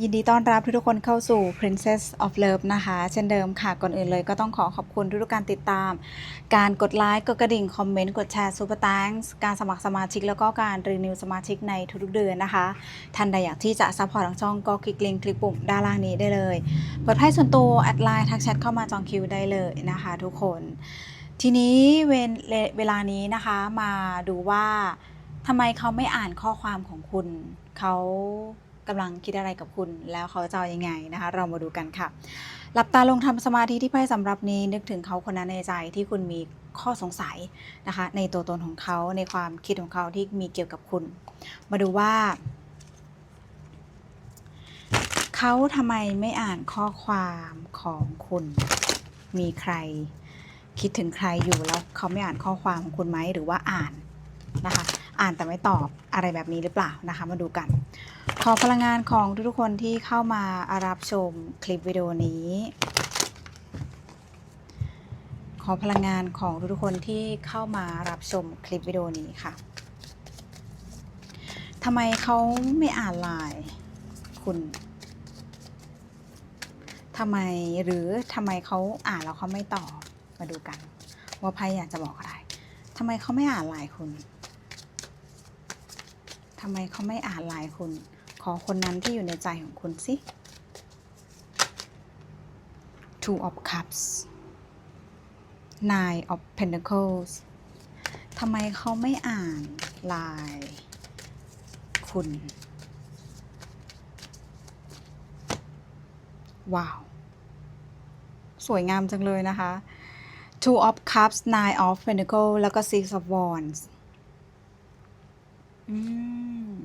ยินดีต้อนรับทุกๆคนเข้าสู่ Princess of Love นะคะ เช่นเดิมค่ะ ก่อนอื่นเลยก็ต้องขอขอบคุณทุกๆการติดตาม การกดไลค์ กดกระดิ่ง คอมเมนต์ กดแชร์ Super Thanks การสมัครสมาชิก แล้วก็การรีนิวสมาชิกในทุกๆเดือนนะคะ ท่านใดอยากที่จะซัพพอร์ตทางช่องก็คลิกลิงก์คลิกปุ่มด้านล่างนี้ได้เลย เปิดไพ่ส่วนตัวแอดไลน์ทักแชทเข้ามาจองคิวได้เลยนะคะ ทุกคน ทีนี้เวลเวลานี้นะคะมาดูว่าทำไมเขาไม่อ่านข้อความของคุณเขา กำลังคิดอะไรกับคุณ แล้วเขาจะเอายังไงนะคะ เรามาดูกันค่ะ หลับตาลงทำสมาธิที่ไพ่สำหรับนี้นึกถึงเขาคนนั้นในใจที่คุณมีข้อสงสัยนะคะ ในตัวตนของเขาในความคิดของเขาที่มีเกี่ยวกับคุณ มาดูว่า เขาทำไมไม่อ่านข้อความของคุณ มีใคร คิดถึงใครอยู่แล้วเขาไม่อ่านข้อความของคุณไหมหรือว่าอ่านนะคะ อ่านแต่ไม่ตอบอะไรแบบนี้หรือเปล่านะคะ มาดูกัน ขอพลังงานของทุกๆคนที่เข้ามารับชมคลิปวิดีโอนี้ ขอพลังงานของทุกๆคนที่เข้ามารับชมคลิปวิดีโอนี้ค่ะทำไมเขาไม่อ่านไลน์คุณทำไมหรือทำไมเขาอ่านแล้วเขาไม่ตอบมาดูกัน ว่าไพ่อยากจะบอกอะไรทำไมเขาไม่อ่านไลน์คุณทำไมเขาไม่อ่านไลน์คุณ ขอคนนั้นที่อยู่ในใจของคุณสิ Two of Cups Nine of Pentacles ทำไมเขาไม่อ่านลน์คุณ ว้าว สวยงามจังเลยนะคะ Two of Cups Nine of Pentacles แล้วก็ Six of Wands อืม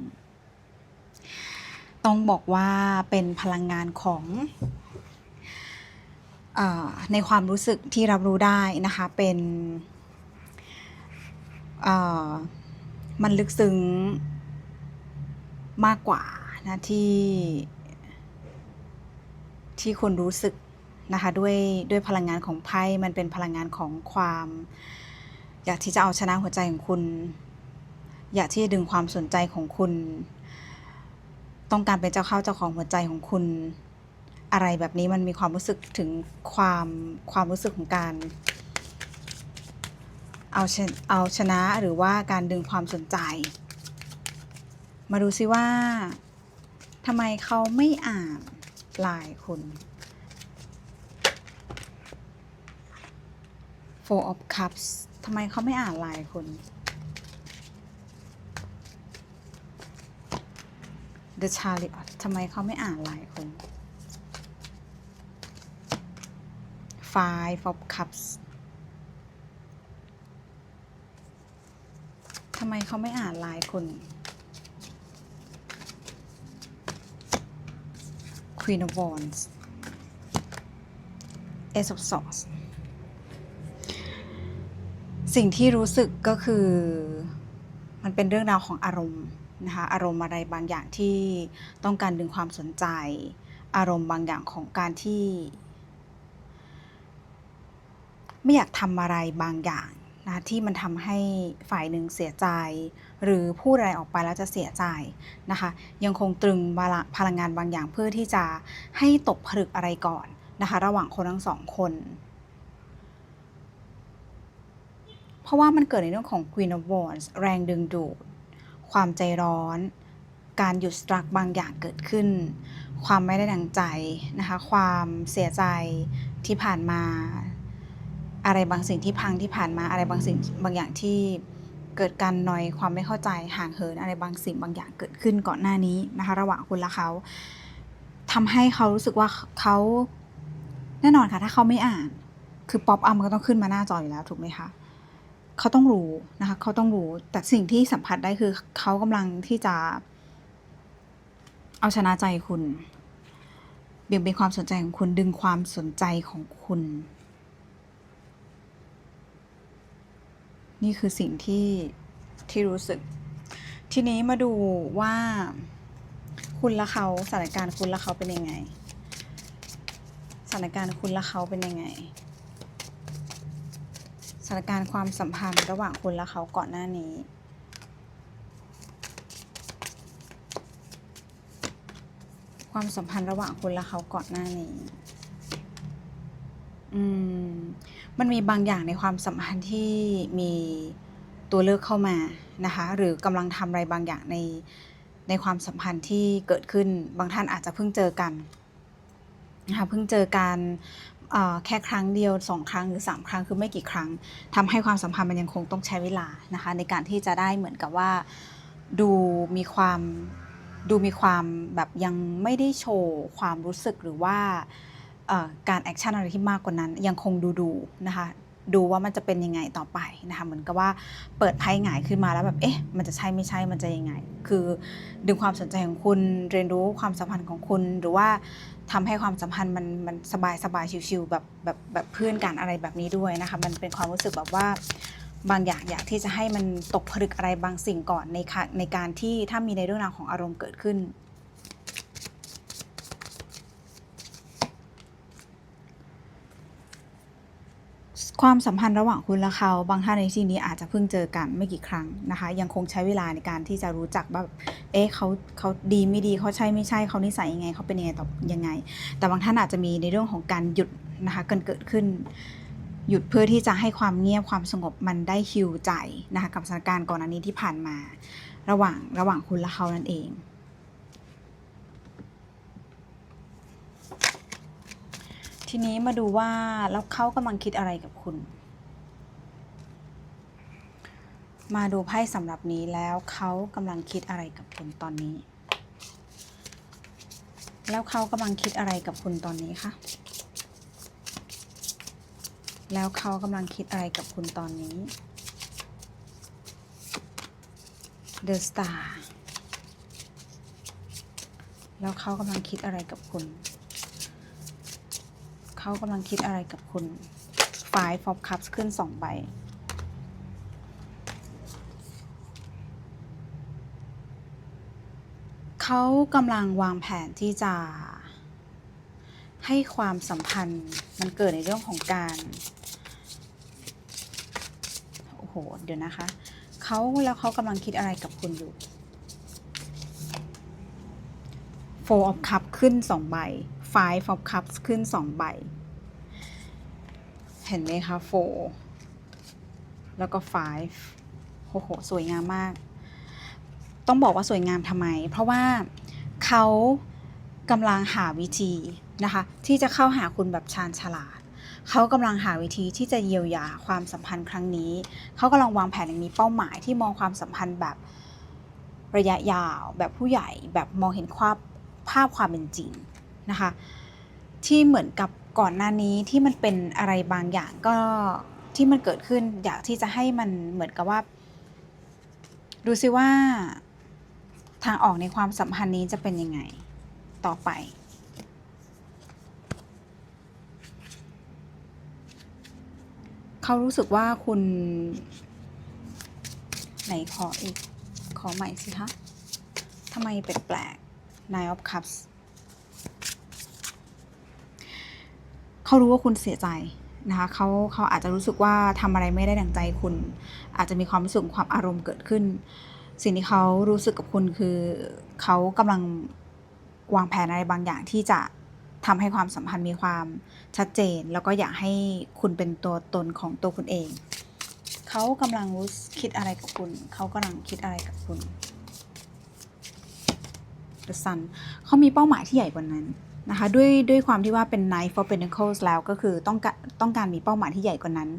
ต้องบอกว่าเป็นพลังงานของอในความรู้สึกที่รับรู้ได้นะคะ เป็นมันลึกซึ้งมากกว่านะที่ที่คุณรู้สึกนะคะด้วยด้วยพลังงานของไพ่มันเป็นพลังงานของความ อยากที่จะเอาชนะหัวใจของคุณ อยากที่จะดึงความสนใจของคุณ ต้องการเป็นเจ้าเข้าเจ้าของหัวใจของคุณ อะไรแบบนี้มันมีความรู้สึกถึงความความรู้สึกของการ เอาชนเอาชนะหรือว่าการดึงความสนใจ มาดูซิว่าทำไมเขาไม่อ่านลน์คุณ Four of Cups ทำไมเขาไม่อ่านลน์คุณ The Chariot ทำไมเขาไม่อ่านไลน์คุณ Five of Cups ทำไมเขาไม่อ่านไลน์คุณ Queen of Wands Ace of Swords สิ่งที่รู้สึกก็คือ มันเป็นเรื่องราวของอารมณ์ นะคะอารมณ์อะไรบางอย่างที่ต้องการดึงความสนใจ อารมณ์บางอย่างของการที่ ไม่อยากทำอะไรบางอย่างนะที่มันทำให้ฝ่ายหนึ่งเสียใจ หรือพูดอะไรออกไปแล้วจะเสียใจนะคะยังคงตรึงพลังพลังงานบางอย่างเพื่อที่จะให้ตกผลึกอะไรก่อนนะคะระหว่างคนทั้งสองคน เพราะว่ามันเกิดในเรื่องของ Queen of Wands แรงดึงดูด ความใจร้อน การหยุดสตรักบางอย่างเกิดขึ้น ความไม่ได้ดังใจนะคะ ความเสียใจที่ผ่านมา อะไรบางสิ่งที่พังที่ผ่านมา อะไรบางสิ่งบางอย่างที่เกิดการนอยความไม่เข้าใจห่างเหินอะไรบางสิ่งบางอย่างเกิดขึ้นก่อนหน้านี้นะคะ ระหว่างคุณและเขาทำให้เขารู้สึกว่าเขาแน่นอนค่ะ ถ้าเขาไม่อ่าน คือป๊อปอัพมันก็ต้องขึ้นมาหน้าจออยู่แล้วถูกไหมคะ เขาต้องรู้นะคะ เขาต้องรู้ แต่สิ่งที่สัมผัสได้คือเขากำลังที่จะ เอาชนะใจคุณเบี่ยงเบนความสนใจของคุณดึงความสนใจของคุณ นี่คือสิ่งที่ที่รู้สึก ทีนี้มาดูว่า คุณและเขาสถานการณ์คุณและเขาเป็นยังไง สถานการณ์คุณและเขาเป็นยังไง สถานการณ์ความสัมพันธ์ระหว่างคุณและเขาก่อนหน้านี้ ความสัมพันธ์ระหว่างคุณและเขาก่อนหน้านี้ อืม มันมีบางอย่างในความสัมพันธ์ที่มีตัวเลือกเข้ามานะคะ หรือกำลังทำอะไรบางอย่างในในความสัมพันธ์ที่เกิดขึ้น บางท่านอาจจะเพิ่งเจอกันนะคะเพิ่งเจอกัน แค่ครั้งเดียวสองครั้งหรือสามครั้งคือไม่กี่ครั้งทำให้ความสัมพันธ์มันยังคงต้องใช้เวลานะคะในการที่จะได้เหมือนกับว่าดูมีความดูมีความแบบยังไม่ได้โชว์ความรู้สึกหรือว่าการแอคชั่นอะไรที่มากกว่านั้นยังคงดูดูๆนะคะ ดูว่ามันจะเป็นยังไงต่อไปนะคะเหมือนกับว่าเปิดไพ่หงายขึ้นมาแล้วแบบเอ๊ะมันจะใช่ไม่ใช่มันจะยังไง คือดึงความสนใจของคุณเรียนรู้ความสัมพันธ์ของคุณหรือว่าทำให้ความสัมพันธ์มันมันสบายสบายชิวๆแบบแบบแบบเพื่อนกันอะไรแบบนี้ด้วยนะคะมันเป็นความรู้สึกแบบว่าบางอย่างอยากที่จะให้มันตกผลึกอะไรบางสิ่งก่อนในค่ะในการที่ถ้ามีในเรื่องราวของอารมณ์เกิดขึ้น ความสัมพันธ์ระหว่างคุณและเขา บางท่านในที่นี้อาจจะเพิ่งเจอกันไม่กี่ครั้งนะคะ ยังคงใช้เวลาในการที่จะรู้จักว่าแบบเอ๊ะเขาเขาดีไม่ดีเขาใช่ไม่ใช่เขานิสัยยังไงเขาเป็นยังไงต่อยังไง แต่บางท่านอาจจะมีในเรื่องของการหยุดนะคะกันเกิดขึ้น หยุดเพื่อที่จะให้ความเงียบความสงบมันได้ฮิวใจนะคะกับสถานการณ์ก่อนอันนี้ที่ผ่านมา ระหว่างระหว่างคุณและเขานั่นเอง ทีนี้มาดูว่าแล้วเขากำลังคิดอะไรกับคุณ มาดูไพ่สำหรับนี้แล้วเขากำลังคิดอะไรกับคุณตอนนี้ แล้วเขากำลังคิดอะไรกับคุณตอนนี้คะแล้วเขากำลังคิดอะไรกับคุณตอนนี้ The Star แล้วเขากำลังคิดอะไรกับคุณ เขากำลังคิดอะไรกับคุณ Five of Cups ขึ้นสองใบเขากำลังวางแผนที่จะให้ความสัมพันธ์มันเกิดในเรื่องของการโอ้โหเดี๋ยวนะคะเขาแล้วเขากำลังคิดอะไรกับคุณอยู่ Four of Cups ขึ้นสองใบ Five of Cups ขึ้นสองใบ เห็นไหมคะ Four แล้วก็ Five โอ้โห สวยงามมาก ต้องบอกว่าสวยงามทำไม เพราะว่าเขากำลังหาวิธีนะคะ ที่จะเข้าหาคุณแบบชาญฉลาด เขากำลังหาวิธีที่จะเยียวยาความสัมพันธ์ครั้งนี้ เขากำลังวางแผนอย่างมีเป้าหมายที่มองความสัมพันธ์แบบระยะยาว แบบผู้ใหญ่แบบมองเห็นความภาพความเป็นจริงนะคะ ที่เหมือนกับ ก่อนหน้านี้ที่มันเป็นอะไรบางอย่างก็ที่มันเกิดขึ้น อยากที่จะให้มันเหมือนกับว่า ดูซิว่า ทางออกในความสัมพันธ์นี้จะเป็นยังไงต่อไปเขารู้สึกว่าคุณ ไหนขออีก ขอใหม่สิคะทำไมแปลกๆ Nine of Cups เขารู้ว่าคุณเสียใจนะคะเขาเขาอาจจะรู้สึกว่าทำอะไรไม่ได้ดังใจคุณ อาจจะมีความรู้สึกความอารมณ์เกิดขึ้น สิ่งที่เขารู้สึกกับคุณคือเขากำลังวางแผนอะไรบางอย่างที่จะทำให้ความสัมพันธ์มีความชัดเจน แล้วก็อยากให้คุณเป็นตัวตนของตัวคุณเองเขากำลังรู้คิดอะไรกับคุณ เขากำลังคิดอะไรกับคุณ The Sun เขามีเป้าหมายที่ใหญ่กว่านั้น นะคะด้วยด้วยความที่ว่าเป็น Knight for Pentacles แล้วก็คือต้องการต้องการมีเป้าหมายที่ใหญ่กว่านั้น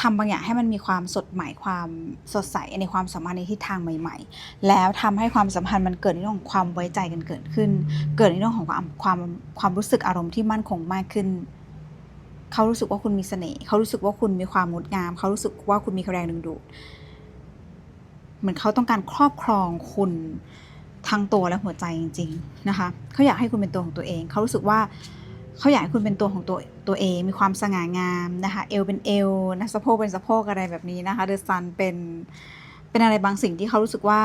ทำบางอย่างให้มันมีความสดใหม่ความสดใสในความสัมพันธ์ในทิศทางใหม่ ๆ แล้วทำให้ความสัมพันธ์มันเกิดในเรื่องของความไว้ใจกันเกิดขึ้น เกิดในเรื่องของความความความรู้สึกอารมณ์ที่มั่นคงมากขึ้น เขารู้สึกว่าคุณมีเสน่ห์เขารู้สึกว่าคุณมีความงดงาม เขารู้สึกว่าคุณมีแรงดึงดูดเหมือนเขาต้องการครอบครองคุณ ทั้งตัวและหัวใจจริง ๆนะคะเขาอยากให้คุณเป็นตัวของตัวเอง เขารู้สึกว่าเขาอยากให้คุณเป็นตัวของตัวตัวเอง มีความสง่างามนะคะ เอวเป็นเอวนะสะโพกเป็นสะโพกอะไรแบบนี้นะคะ เดอะซันเป็นเป็นอะไรบางสิ่งที่เขารู้สึกว่า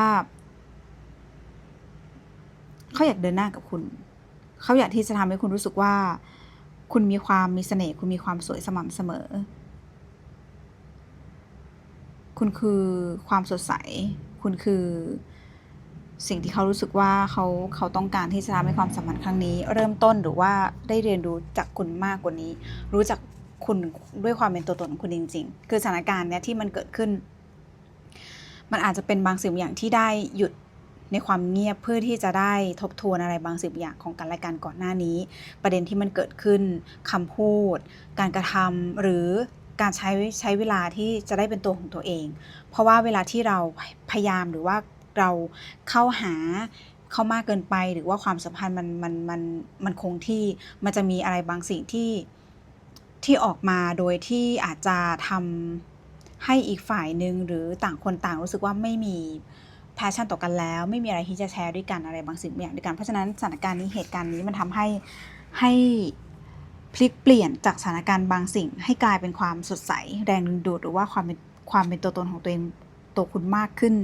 เขาอยากเดินหน้ากับคุณ เขาอยากที่จะทำให้คุณรู้สึกว่า คุณมีความมีเสน่ห์ คุณมีความสวยสม่ำเสมอ คุณคือความสดใส คุณคือ สิ่งที่เขารู้สึกว่าเขาเขาต้องการที่จะทำให้ความสัมพันธ์ครั้งนี้ เริ่มต้นหรือว่าได้เรียนรู้จากคุณมากกว่านี้ รู้จักคุณด้วยความเป็นตัวตนของคุณจริง ๆ คือสถานการณ์เนี้ยที่มันเกิดขึ้น มันอาจจะเป็นบางสิ่งบอย่างที่ได้หยุดในความเงียบเพื่อที่จะได้ทบทวนอะไรบางสิ่งบอย่างของกันและกันก่อนหน้านี้ ประเด็นที่มันเกิดขึ้นคำพูด การกระทำหรือการใช้ใช้เวลาที่จะได้เป็นตัวของตัวเอง เพราะว่าเวลาที่เราพยายามหรือว่า เราเข้าหาเขามากเกินไป หรือว่าความสัมพันธ์มันมันมันมันคงที่มันจะมีอะไรบางสิ่งที่ที่ออกมาโดยที่อาจจะทำให้อีกฝ่ายหนึ่งหรือต่างคนต่างรู้สึกว่าไม่มีแพชชั่นต่อกันแล้ว ไม่มีอะไรที่จะแชร์ด้วยกันอะไรบางสิ่งบางอย่างด้วยกัน เพราะฉะนั้นสถานการณ์นี้เหตุการณ์นี้มันทำให้ให้พลิกเปลี่ยนจากสถานการณ์บางสิ่ง ให้กลายเป็นความสดใสแรงดึงดูดหรือว่าความเป็นความเป็นตัวตนของตัวเองตัวคุณมากขึ้น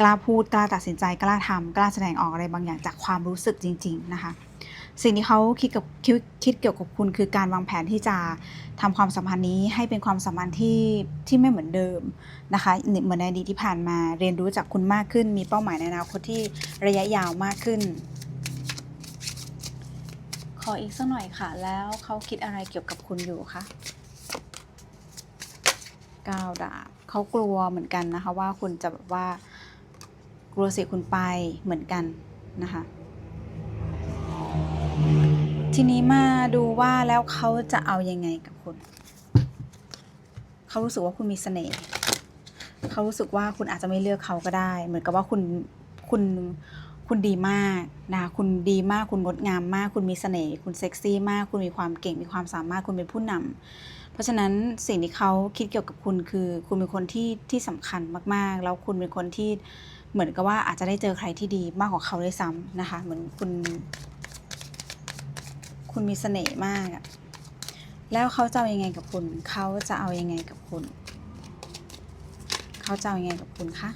กล้าพูดกล้าตัดสินใจกล้าทำกล้าแสดงออกอะไรบางอย่างจากความรู้สึกจริง ๆ นะคะ สิ่งที่เขาคิดกับคิดคิดเกี่ยวกับคุณคือการวางแผนที่จะทำความสัมพันธ์นี้ให้เป็นความสัมพันธ์ที่ที่ไม่เหมือนเดิมนะคะเหมือนในอดีตที่ผ่านมาเรียนรู้จากคุณมากขึ้น มีเป้าหมายในอนาคตที่ระยะยาวมากขึ้น ขออีกสักหน่อยค่ะ แล้วเขาคิดอะไรเกี่ยวกับคุณอยู่คะก้าวดาบเขากลัวเหมือนกันนะคะว่าคุณจะแบบว่า ลัวเสียคุณไปเหมือนกันนะคะ ทีนี้มาดูว่าแล้วเขาจะเอายังไงกับคุณ เขารู้สึกว่าคุณมีเสน่ห์เขารู้สึกว่าคุณอาจจะไม่เลือกเขาก็ได้ เหมือนกับว่าคุณคุณคุณดีมากนะคะคุณดีมากคุณงดงามมาก คุณมีเสน่ห์คุณเซ็กซี่มาก คุณมีความเก่งมีความสามารถคุณเป็นผู้นำเพราะฉะนั้นสิ่งที่เขาคิดเกี่ยวกับคุณคือ คุณเป็นคนที่ที่สำคัญมากๆ แล้วคุณเป็นคนที่ เหมือนกับว่าอาจจะได้เจอใครที่ดีมากกว่าเขาด้วยซ้ำนะคะ เหมือนคุณ คุณมีเสน่ห์มากอะแล้วเขาจะเอายังไงกับคุณ เขาจะเอายังไงกับคุณ เขาจะเอายังไงกับคุณคะ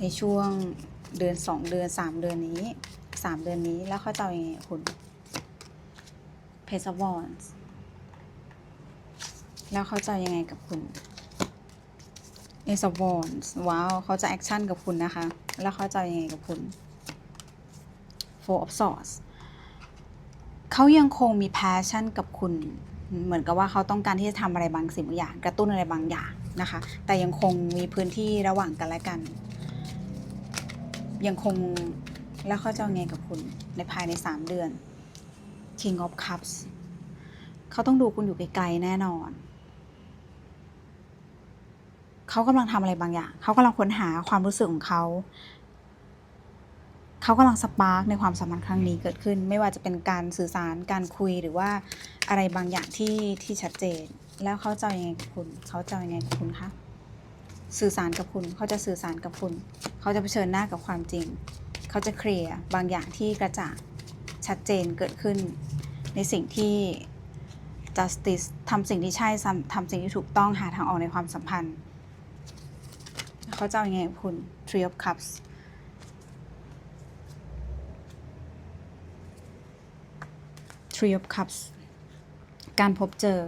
ในช่วงเดือนสองเดือนสามเดือนนี้สามเดือนนี้แล้วเขาจะเอายังไงกับคุณเพซวอนส์แล้วเขาจะอายังไงกับคุณ เอซวอนส์ว้าวเขาจะแอคชั่นกับคุณนะคะ แล้วเขาจะยังไงกับคุณ Four of Swords เขายังคงมี passion กับคุณ เหมือนกับว่าเขาต้องการที่จะทำอะไรบางสิ่งบางอย่าง กระตุ้นอะไรบางอย่างนะคะ แต่ยังคงมีพื้นที่ระหว่างกันและกัน ยังคงแล้วเขาจะเอาไงกับคุณในภายใน 3 เดือน King of Cups เขาต้องดูคุณอยู่ไกลๆแน่นอน เขากำลังทำอะไรบางอย่าง เขากำลังค้นหาความรู้สึกของเขา เขากำลังสปาร์กในความสัมพันธ์ครั้งนี้เกิดขึ้น ไม่ว่าจะเป็นการสื่อสาร การคุยหรือว่าอะไรบางอย่างที่ที่ชัดเจน แล้วเขาจะยังไงกับคุณ เขาจะยังไงกับคุณคะ สื่อสารกับคุณ เขาจะสื่อสารกับคุณ เขาจะเผชิญหน้ากับความจริง เขาจะเคลียร์บางอย่างที่กระจ่างชัดเจนเกิดขึ้น ในสิ่งที่ justice ทำสิ่งที่ใช่ทำสิ่งที่ถูกต้องหาทางออกในความสัมพันธ์ เขาจะเอายังไงกับคุณ Three of Cups Three of Cups การพบเจอ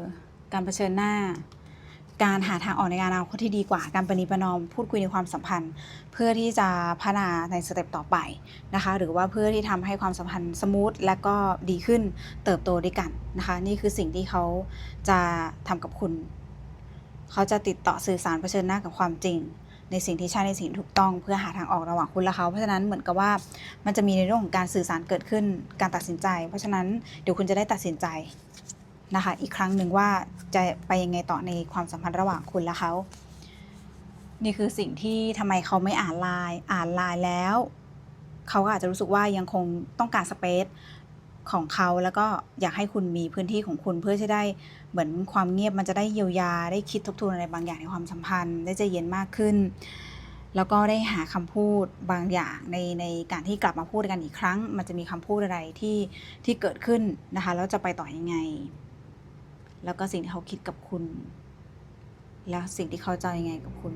การเผชิญหน้า การหาทางออกในการเอนาคตที่ดีกว่า การประนีประนอม พูดคุยในความสัมพันธ์ เพื่อที่จะพัฒนาในสเต็ปต่อไปนะคะ หรือว่าเพื่อที่ทำให้ความสัมพันธ์สมูทและก็ดีขึ้นเติบโตด้วยกันนะคะ นี่คือสิ่งที่เขาจะทำกับคุณ เขาจะติดต่อสื่อสารเผชิญหน้ากับความจริง ในสิ่งที่ใช่ในสิ่งถูกต้อง เพื่อหาทางออกระหว่างคุณและเขา เพราะฉะนั้นเหมือนกับว่ามันจะมีในเรื่องของการสื่อสารเกิดขึ้นการตัดสินใจ เพราะฉะนั้นเดี๋ยวคุณจะได้ตัดสินใจนะคะ อีกครั้งหนึ่งว่าจะไปยังไงต่อในความสัมพันธ์ระหว่างคุณและเขา นี่คือสิ่งที่ทำไมเขาไม่อ่านไลน์อ่านไลน์แล้ว เขาก็อาจจะรู้สึกว่ายังคงต้องการสเปซ ของเขาแล้วก็อยากให้คุณมีพื้นที่ของคุณเพื่อจะได้เหมือนความเงียบมันจะได้เยียวยา ได้คิดทบทวนอะไรบางอย่างในความสัมพันธ์ ได้ใจเย็นมากขึ้น แล้วก็ได้หาคำพูดบางอย่างในในการที่กลับมาพูดกันอีกครั้ง มันจะมีคำพูดอะไรที่ที่เกิดขึ้นนะคะแล้วจะไปต่อยังไง แล้วก็สิ่งที่เขาคิดกับคุณ แล้วสิ่งที่เขาจะยังไงกับคุณ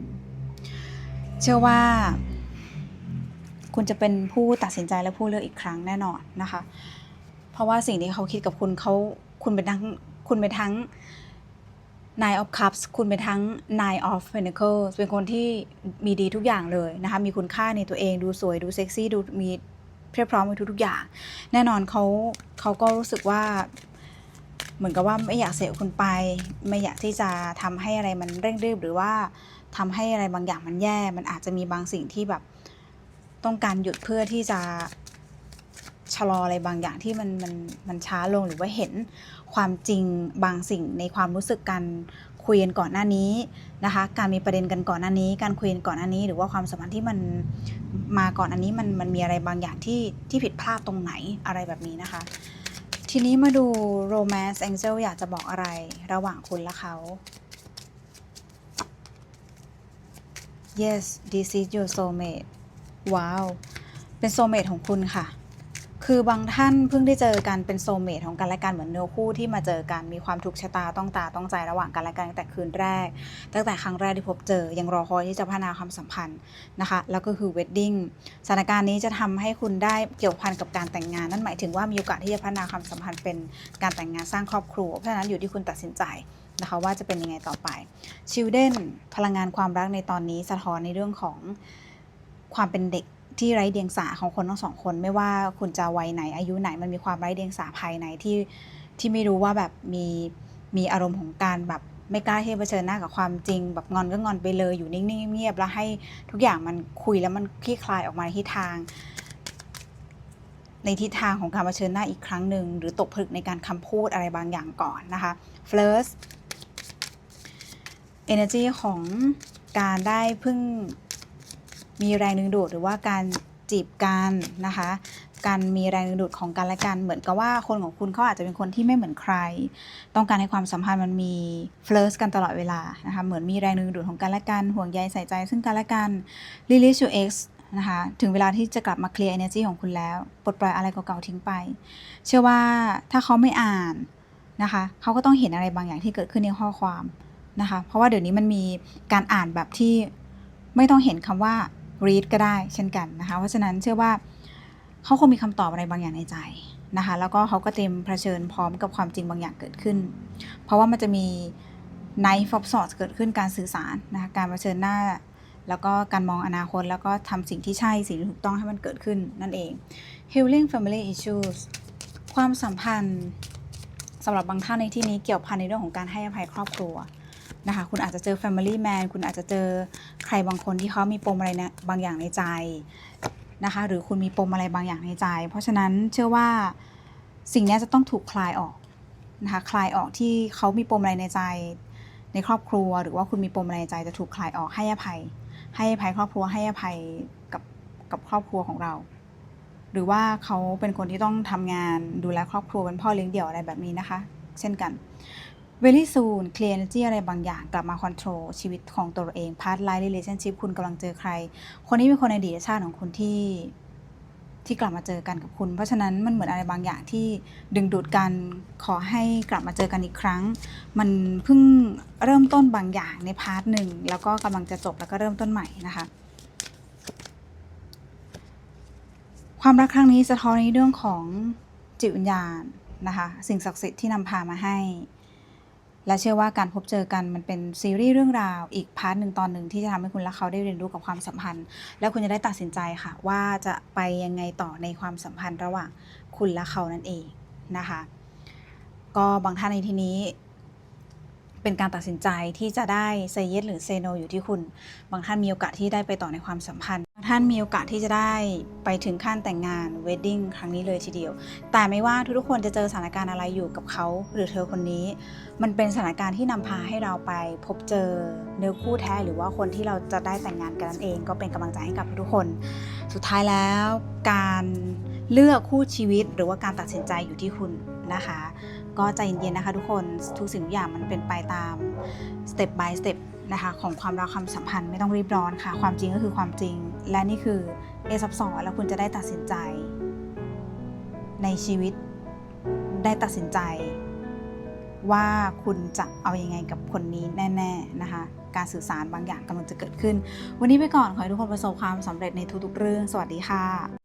เชื่อว่าคุณจะเป็นผู้ตัดสินใจและผู้เลือกอีกครั้งแน่นอนนะคะ ราะว่าสิ่งที่เขาคิดกับคุณเขาคุณเป็นทั้งคุณเป็นทั้ง Nine of Cups คุณเป็นทั้ง Nine of Pentacles เป็นคนที่มีดีทุกอย่างเลยนะคะ มีคุณค่าในตัวเอง ดูสวย ดูเซ็กซี่ ดูมีเพียบพร้อมในทุกๆอย่าง แน่นอนเขาเขาก็รู้สึกว่า เหมือนกับว่าไม่อยากเสียคุณไป ไม่อยากที่จะทำให้อะไรมันเร่งรีบหรือว่าทำให้อะไรบางอย่างมันแย่ มันอาจจะมีบางสิ่งที่แบบต้องการหยุดเพื่อที่จะะลออะไรบางอย่างที่มันมันมันช้าลงหรือว่าเห็นความจริงบางสิ่งในความรู้สึกการคุยกันก่อนหน้านี้นะคะ การมีประเด็นกันก่อนหน้านี้ การคุยกันก่อนหน้านี้ หรือว่าความสัมพันธ์ที่มันมาก่อนอันนี้มันมันมีอะไรบางอย่างที่ที่ผิดพลาดตรงไหนอะไรแบบนี้นะคะ ทีนี้มาดู romance angel อยากจะบอกอะไรระหว่างคุณและเขา yes this is your soulmate ว้าว เป็น soulmate ของคุณค่ะ คือบางท่านเพิ่งได้เจอกันเป็น soulmate ของกันและกันเหมือนเนื้อคู่ที่มาเจอกันมีความถูกชะตาต้องตาต้องใจระหว่างกันและกันตั้งแต่คืนแรก ตั้งแต่ครั้งแรกที่พบเจอยังรอคอยที่จะพัฒนาความสัมพันธ์นะคะ แล้วก็คือ wedding สถานการณ์นี้จะทำให้คุณได้เกี่ยวพันกับการแต่งงาน นั่นหมายถึงว่ามีโอกาสที่จะพัฒนาความสัมพันธ์เป็นการแต่งงานสร้างครอบครัว เพราะฉะนั้นอยู่ที่คุณตัดสินใจนะคะว่าจะเป็นยังไงต่อไป children พลังงานความรักในตอนนี้สะท้อนในเรื่องของความเป็นเด็ก ที่ไร้เดียงสาของคนทั้งสองคน ไม่ว่าคุณจะวัยไหน อายุไหนมันมีความไร้เดียงสาภายในที่ที่ไม่รู้ว่าแบบมีมีอารมณ์ของการแบบไม่กล้าที่จะเผชิญหน้ากับความจริง แบบงอนก็งอนไปเลยอยู่นิ่งๆเงียบๆแล้วให้ทุกอย่างมันคุยแล้วมันคลี่คลายออกมาในทิศทาง ในทิศทางของการเผชิญหน้าอีกครั้งหนึ่งหรือตกผลึกในการคำพูดอะไรบางอย่างก่อนนะคะ first energy ของการได้เพิ่ง มีแรงดึงดูดหรือว่าการจีบกันนะคะ การมีแรงดึงดูดของกันและกัน เหมือนกับว่าคนของคุณเขาอาจจะเป็นคนที่ไม่เหมือนใคร ต้องการให้ความสัมพันธ์มันมีเฟลิร์สกันตลอดเวลานะคะ เหมือนมีแรงดึงดูดของกันและกัน ห่วงใยใส่ใจ ซึ่งกันและกัน release your ex นะคะ ถึงเวลาที่จะกลับมาเคลียร์ energy ของคุณแล้ว ปลดปล่อยอะไรเก่าๆทิ้งไป เชื่อว่าถ้าเขาไม่อ่านนะคะ เขาก็ต้องเห็นอะไรบางอย่างที่เกิดขึ้นในข้อความนะคะ เพราะว่าเดี๋ยวนี้มันมีการอ่านแบบที่ไม่ต้องเห็นคำว่า read ก็ได้เช่นกันนะคะ เพราะฉะนั้นเชื่อว่าเขาคงมีคำตอบอะไรบางอย่างในใจนะคะ แล้วก็เขาก็เตรียมเผชิญพร้อมกับความจริงบางอย่างเกิดขึ้น เพราะว่ามันจะมี knife of swords เกิดขึ้นการสื่อสารนะคะการเผชิญหน้า แล้วก็การมองอนาคต แล้วก็ทำสิ่งที่ใช่สิ่งที่ถูกต้องให้มันเกิดขึ้นนั่นเอง healing family issues ความสัมพันธ์สำหรับบางท่านในที่นี้เกี่ยวพันในเรื่องของการให้อภัยครอบครัว นะคะ คุณอาจจะเจอ family man คุณอาจจะเจอใครบางคนที่เขามีปมอะไรนะบางอย่างในใจนะคะ หรือคุณมีปมอะไรบางอย่างในใจ เพราะฉะนั้นเชื่อว่าสิ่งนี้จะต้องถูกคลายออกนะคะ คลายออกที่เขามีปมอะไรในใจ ในครอบครัว หรือว่าคุณมีปมอะไรในใจจะถูกคลายออกให้อภัย ให้อภัยครอบครัวให้อภัยกับกับครอบครัวของเรา หรือว่าเขาเป็นคนที่ต้องทำงานดูแลครอบครัวเป็นพ่อเลี้ยงเดี่ยวอะไรแบบนี้นะคะ เช่นกัน very soon clear energy อะไรบางอย่างกลับมา control ชีวิตของตัวเอง part life relationship คุณกำลังเจอใคร คนนี้เป็นคนในอดีตชาติของคุณที่ที่กลับมาเจอกันกับคุณ เพราะฉะนั้นมันเหมือนอะไรบางอย่างที่ดึงดูดกันขอให้กลับมาเจอกันอีกครั้ง มันเพิ่งเริ่มต้นบางอย่างในพาร์ทหนึ่งแล้วก็กำลังจะจบแล้วก็เริ่มต้นใหม่นะคะความรักครั้งนี้สะท้อนในเรื่องของจิตวิญญาณนะคะสิ่งศักดิ์สิทธิ์ที่นำพามาให้ และเชื่อว่าการพบเจอกันมันเป็นซีรีส์เรื่องราวอีกพาร์ทหนึ่งตอนหนึ่งที่จะทำให้คุณและเขาได้เรียนรู้กับความสัมพันธ์ แล้วคุณจะได้ตัดสินใจค่ะ ว่าจะไปยังไงต่อในความสัมพันธ์ระหว่างคุณและเขานั่นเองนะคะ ก็บางท่านในที่นี้ เป็นการตัดสินใจที่จะได้เซเยสหรือเซโนอยู่ที่คุณ บางท่านมีโอกาสที่ได้ไปต่อในความสัมพันธ์บางท่านมีโอกาสที่จะได้ไปถึงขั้นแต่งงานเวดดิ้งครั้งนี้เลยทีเดียว แต่ไม่ว่าทุกๆคนจะเจอสถานการณ์อะไรอยู่กับเขาหรือเธอคนนี้ มันเป็นสถานการณ์ที่นำพาให้เราไปพบเจอเนื้อคู่แท้หรือว่าคนที่เราจะได้แต่งงานกันนั่นเอง ก็เป็นกำลังใจให้กับทุกคน สุดท้ายแล้วการเลือกคู่ชีวิตหรือว่าการตัดสินใจอยู่ที่คุณนะคะ ก็ใจเย็นๆนะคะทุกคนทุกสิ่งทุกอย่างมันเป็นไปตามสเต็ป by สเต็ปนะคะของความรักความสัมพันธ์ไม่ต้องรีบร้อนค่ะ ความจริงก็คือความจริง และนี่คือเอซับสองแล้วคุณจะได้ตัดสินใจ ในชีวิตได้ตัดสินใจ ว่าคุณจะเอาอยัางไงกับคนนี้แน่ ๆนะคะ การสื่อสารบางอย่างกำลังจะเกิดขึ้น วันนี้ไปก่อนขอให้ทุกคนประสบความสำเร็จในทุกๆเรื่อง สวัสดีค่ะ